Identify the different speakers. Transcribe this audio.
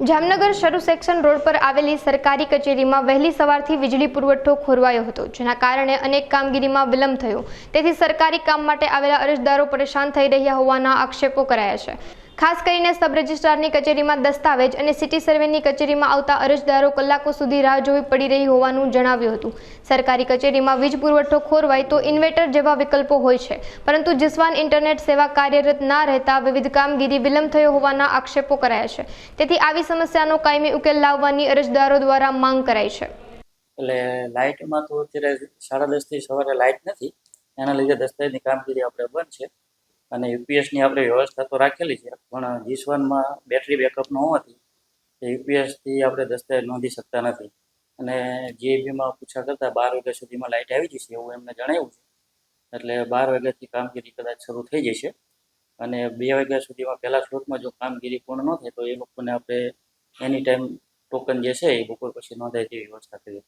Speaker 1: જામનગર શરૂ section road પર આવેલી સરકારી કચેરીમાં વહેલી સવારથી વીજળી પુરવઠો ખોરવાયો હતો, જેના કારણે અનેક કામગીરીમાં વિલંબ થયો. તેથી સરકારી કામ માટે આવેલા અરજદારો પરેશાન થઈ રહ્યા હોવાના આક્ષેપો કરાયા છે. ખાસ કરીને સબ રજિસ્ટ્રારની કચેરીમાં દસ્તાવેજ અને સિટી સર્વેની કચેરીમાં આવતા અરજદારો કલાકો સુધી રાહ જોવી પડી રહી હોવાનું જણાવ્યું હતું. સરકારી કચેરીમાં વીજ પુરવઠો ખોરવાય તો ઇન્વેટર જેવા વિકલ્પો હોય છે. પરંતુ જસવાન ઇન્ટરનેટ સેવા કાર્યરત ના રહેતા વિવિધ કામગીરી વિલંબ થયો હોવાના આક્ષેપો કરાયા છે. તેથી આવી સમસ્યાનો કાયમી ઉકેલ લાવવાની અરજદારો દ્વારા માંગ કરાઈ છે.
Speaker 2: એટલે લાઇટમાં તો અત્યારે સાડા દસથી સવારે લાઇટ નથી. એના લીધે દસ્તાવેજની કામગીરી આપણે બંધ છે. અને યુપીએસની આપણે વ્યવસ્થા તો રાખેલી છે, પણ જીસવાનમાં બેટરી બેકઅપ ન હોવાથી યુપીએસથી આપણે દસ્તાવેજ નોંધી શકતા નથી. અને જીએબીમાં પૂછા કરતાં બાર વાગ્યા સુધીમાં લાઇટ આવી જશે એવું એમને જણાવ્યું છે. એટલે બાર વાગ્યાથી કામગીરી કદાચ શરૂ થઈ જશે. અને બે વાગ્યા સુધીમાં પહેલા સ્લોટમાં જો કામગીરી પૂર્ણ ન થાય તો એ લોકોને આપણે એની ટાઈમ ટોકન જે છે એ બપોર પછી નોંધાય તેવી વ્યવસ્થા કરી.